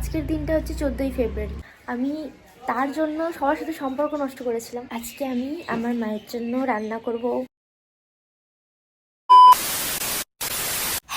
আজকের দিনটা হচ্ছে চোদ্দোই ফেব্রুয়ারি। আমি তার জন্য সবার সাথে সম্পর্ক নষ্ট করেছিলাম। আজকে আমি আমার মায়ের জন্য রান্না করব।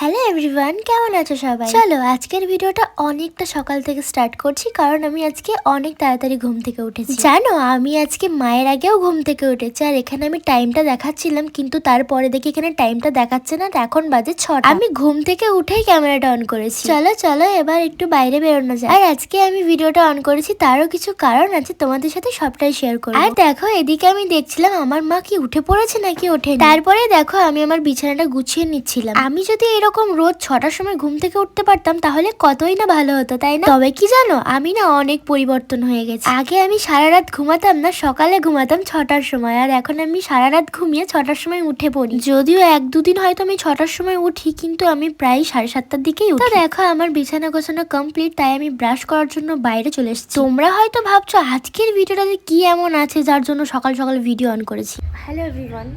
হ্যালো এভরিওয়ান কেমন আছো সবাই? চলো আজকের ভিডিওটা অনেকটা সকাল থেকে স্টার্ট করছি কারণ আমি আজকে অনেক তাড়াতাড়ি ঘুম থেকে উঠেছি। জানো আমি আজকে মায়ের আগেও ঘুম থেকে উঠেছি আর এখানে আমি টাইমটা দেখাচ্ছিলাম কিন্তু তারপরে দেখি এখানে টাইমটা দেখাচ্ছে না এখন বাজে ছটা। আমি ঘুম থেকে উঠেই ক্যামেরাটা অন করেছি। চলো চলো এবার একটু বাইরে বেরোনো যায় আর আজকে আমি ভিডিওটা অন করেছি তারও কিছু কারণ আছে তোমাদের সাথে সবটাই শেয়ার করব। আর দেখো এদিকে আমি দেখছিলাম আমার মা কি উঠে পড়েছে নাকি ওঠে তারপরে দেখো আমি আমার বিছানাটা গুছিয়ে নিচ্ছিলাম। আমি যদি এরকম রোজ ছটার সময় ঘুম থেকে উঠতে পারতাম, তাহলে কতই না ভালো হতো, তাই না? তবে কি জানো, আমি না অনেক পরিবর্তন হয়ে গেছে। আগে আমি সারা রাত ঘুমাতাম না, সকালে ঘুমাতাম ছটার সময়, আর এখন আমি সারা রাত ঘুমিয়ে ছটার সময় উঠে পড়ি। যদিও এক দুদিন হয়তো আমি ছটার সময় উঠি, কিন্তু আমি প্রায় সাড়ে সাতটার দিকেই উঠি। দেখো, আমার বিছানা গোছানো কমপ্লিট তাই আমি ব্রাশ করার জন্য বাইরে চলে এসেছি। তোমরা হয়তো ভাবছ, আজকের ভিডিওটাতে কি এমন আছে, যার জন্য সকাল সকাল ভিডিও অন করেছি। হ্যালো এভরিওয়ান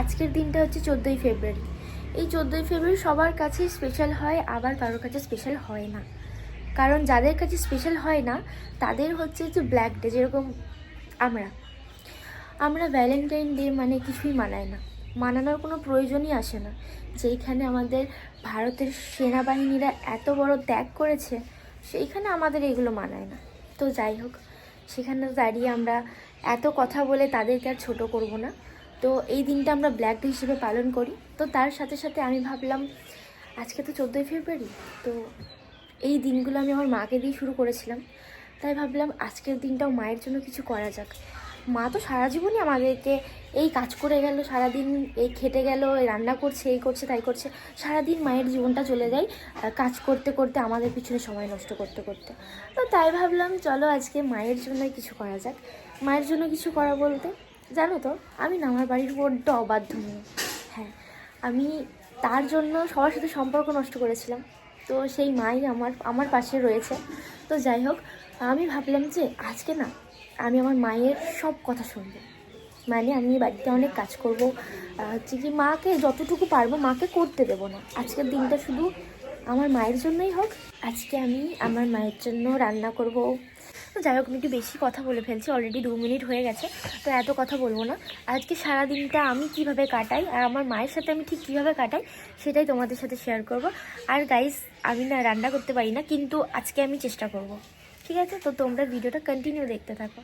আজকের দিনটা হচ্ছে চোদ্দোই ফেব্রুয়ারি এই চোদ্দোই ফেব্রুয়ারি সবার কাছে স্পেশাল হয়, আবার কারোর কাছে স্পেশাল হয় না। কারণ যাদের কাছে স্পেশাল হয় না, তাদের হচ্ছে যে ব্ল্যাক ডে যেরকম আমরা। আমরা ভ্যালেন্টাইন ডে মানে কিছুই মানাই না। মানানোর কোনো প্রয়োজনই আসে না। যেইখানে আমাদের ভারতের সেনাবাহিনীরা এত বড় ত্যাগ করেছে, সেইখানে আমাদের এগুলো মানায় না। তো যাই হোক, সেখানে দাঁড়িয়ে আমরা এত কথা বলে তাদেরকে আর ছোটো করব না। তো এই দিনটা আমরা ব্ল্যাক ডে হিসেবে পালন করি। তো তার সাথে সাথে আমি ভাবলাম, আজকে তো চোদ্দোই ফেব্রুয়ারি, তো এই দিনগুলো আমি আমার মাকে দিয়ে শুরু করেছিলাম। তাই ভাবলাম আজকের দিনটাও মায়ের জন্য কিছু করা যাক। মা তো সারা জীবনই আমাদেরকে এই কাজ করে গেল, সারাদিন এই খেটে গেল, এই রান্না করছে, এই করছে, তাই করছে। সারাদিন মায়ের জীবনটা চলে যায় কাজ করতে করতে, আমাদের পিছনে সময় নষ্ট করতে করতে। তো তাই ভাবলাম, চলো আজকে মায়ের জন্য কিছু করা যাক। মায়ের জন্য কিছু করা বলতে? জানো তো, আমি না আমার বাড়ির বড্ড অবাধ্য মেয়ে। হ্যাঁ আমি তার জন্য সবার সাথে সম্পর্ক নষ্ট করেছিলাম। তো সেই মাই আমার আমার পাশে রয়েছে। তো যাই হোক, আমি ভাবলাম যে আজকে না আমি আমার মায়ের সব কথা শুনব। মানে আমি বাড়িতে অনেক কাজ করব। হচ্ছে কি মাকে যতটুকু পারব মাকে করতে দেবো না। আজকের দিনটা শুধু আমার মায়ের জন্যই হোক, আজকে আমি আমার মায়ের জন্য রান্না করব। তো যাই হোক, আমি একটু বেশি কথা বলে ফেলছি অলরেডি দু মিনিট হয়ে গেছে, তো এত কথা বলব না। আজকে সারা দিনটা আমি কীভাবে কাটাই আর আমার মায়ের সাথে আমি ঠিক কীভাবে কাটাই, সেটাই তোমাদের সাথে শেয়ার করব। আর গাইস আমি না রান্না করতে পারি না, কিন্তু আজকে আমি চেষ্টা করব। ঠিক আছে? তো তোমরা ভিডিওটা কন্টিনিউ দেখতে থাকো।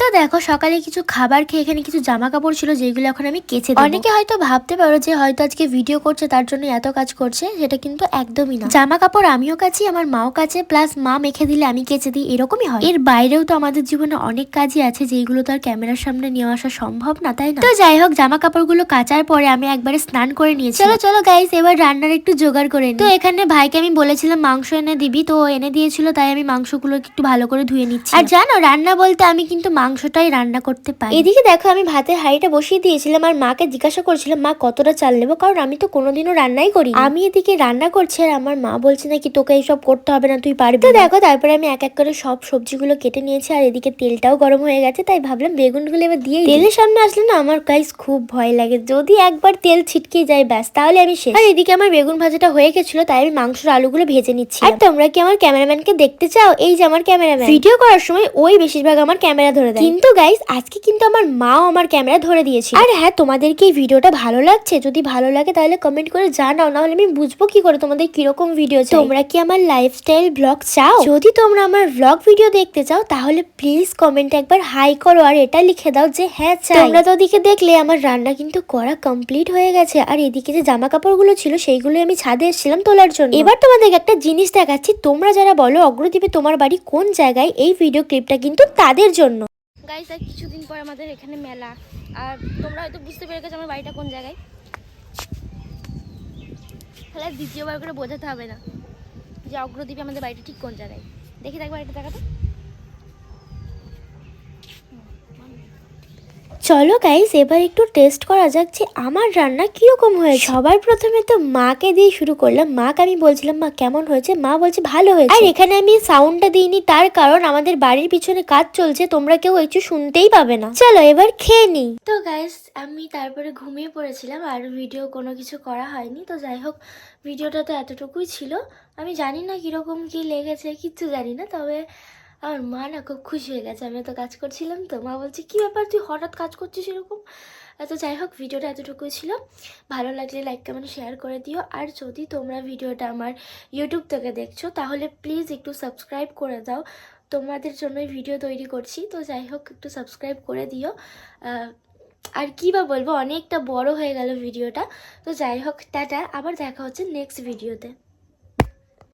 তো দেখো সকালে কিছু খাবার খেয়ে এখানে কিছু জামা কাপড় ছিল যেগুলো এখন আমি কেচে অনেকে হয়তো ভাবতে পারো যে হয়তো আজকে ভিডিও করছে তার জন্য এত কাজ করছে সেটা কিন্তু একদমই না। জামা কাপড় আমিও কাছি আমার মাও কাছে প্লাস মা মেখে দিলে আমি কেচে দিই এরকমই হয়। এর বাইরেও তো আমাদের জীবনে অনেক কাজই আছে যেগুলো তো আর ক্যামেরার সামনে নিয়ে আসা সম্ভব না তাই না? তো যাই হোক জামা কাপড়গুলো কাচার পরে আমি একবারে স্নান করে নিয়েছি। চলো চলো গাইস এবার রান্নার একটু জোগাড় করে নিই। তো এখানে ভাইকে আমি বলেছিলাম মাংস এনে দিবি তো এনে দিয়েছিল তাই আমি মাংসগুলো একটু ভালো করে ধুয়ে নিচ্ছি। আর জানো রান্না বলতে আমি কিন্তু মাংসটাই রান্না করতে পারি। এদিকে দেখো আমি ভাতের হাঁড়িটা বসিয়ে দিয়েছিলাম আর মাকে জিজ্ঞাসা করছিলাম মা কতটা চাল নেব? কারণ আমি তো কোনোদিনও রান্নাই করি আমি এদিকে রান্না করছি আর আমার মা বলছে নাকি তোকে এইসব করতে হবে না তুই পারবি তো দেখো তারপরে আমি এক এক করে সব সবজিগুলো কেটে নিয়েছি আর এদিকে তেলটাও গরম হয়ে গেছে তাই ভাবলাম বেগুনগুলো এবার দিয়ে। তেলের সামনে আসলে না আমার গাইস খুব ভয় লাগে যদি একবার তেল ছিটকে যায় ব্যাস তাহলে আমি শেষ। আর এদিকে আমার বেগুন ভাজাটা হয়ে গেছিল তাই আমি মাংসের আলুগুলো ভেজে নিচ্ছি আর তোমরা কি আমার ক্যামেরাম্যানকে দেখতে চাও? এই যে আমার ক্যামেরাম্যান। ভিডিও করার সময় ওই বেশিরভাগ আমার ক্যামেরা ধরে দেয়। কিন্তু গাইস আজকে কিন্তু আমার মাও আমার ক্যামেরা ধরে দিয়েছে আর হ্যাঁ তোমাদেরকে এই ভিডিওটা ভালো লাগছে? যদি ভালো লাগে তাহলে কমেন্ট করে জানাও না হলে আমি বুঝব কি করে তোমাদের কীরকম ভিডিও চাই। তোমরা কি আমার লাইফস্টাইল ব্লগ চাও? যদি তোমরা আমার ব্লগ ভিডিও দেখতে চাও তাহলে প্লিজ কমেন্টে একবার হাই করো আর এটা লিখে দাও যে হ্যাঁ চাই। তোমরা তো ওদিকে দেখলে আমার রান্না কিন্তু করা কমপ্লিট হয়ে গেছে। আর এদিকে যে জামা কাপড়গুলো ছিল সেইগুলো আমি ছাদে এসেছিলাম তোলার জন্য। এবার তোমাদেরকে একটা জিনিস দেখাচ্ছি। তোমরা যারা বলো অগ্রদ্বীপে তোমার বাড়ি কোন জায়গায়? এই ভিডিও ক্লিপটা কিন্তু তাদের জন্য। গাইস আর কিছুদিন পর আমাদের এখানে মেলা। আর তোমরা হয়তো বুঝতে পেরে গেছো আমার বাড়িটা কোন জায়গায়। তাহলে দ্বিতীয়বার করে বোঝাতে হবে না যে অগ্রদ্বীপে আমাদের বাড়িটা ঠিক কোন জায়গায়। দেখি থাকব বাড়িটা দেখাতো। চলো গাইস এবার একটু টেস্ট করা যাক যে আমার রান্না কীরকম হয়েছে। সবার প্রথমে তো মাকে দিয়ে শুরু করলাম। মাকে আমি বলছিলাম, মা, কেমন হয়েছে? মা বলছে, ভালো হয়েছে। আর এখানে আমি সাউন্ডটা দিইনি, তার কারণ আমাদের বাড়ির পিছনে কাজ চলছে, তোমরা কেউ একটু শুনতেই পাবে না। চলো এবার খেয়ে নিই। তো গাইস আমি তারপরে ঘুমিয়ে পড়েছিলাম, আর ভিডিও কোনো কিছু করা হয়নি। তো যাই হোক ভিডিওটা তো এতটুকুই ছিল। আমি জানি না কীরকম কী লেগেছে, কিচ্ছু জানি না, তবে আমার মা না খুব খুশি হয়ে গেছে। আমি তো কাজ করছিলাম তো। মা বলছে, কী ব্যাপার? তুই হঠাৎ কাজ করছিস এরকম? তো যাই হোক, ভিডিওটা এতটুকুই ছিল। ভালো লাগলে লাইক কমেন্ট শেয়ার করে দিও। আর যদি তোমরা ভিডিওটা আমার ইউটিউব থেকে দেখছ, তাহলে প্লিজ একটু সাবস্ক্রাইব করে দাও। তোমাদের জন্যই ভিডিও তৈরি করছি। তো যাই হোক, একটু সাবস্ক্রাইব করে দিও। আর কী বা বলব, অনেকটা বড় হয়ে গেল ভিডিওটা। তো যাই হোক, টাটা। আবার দেখা হচ্ছে নেক্সট ভিডিওতে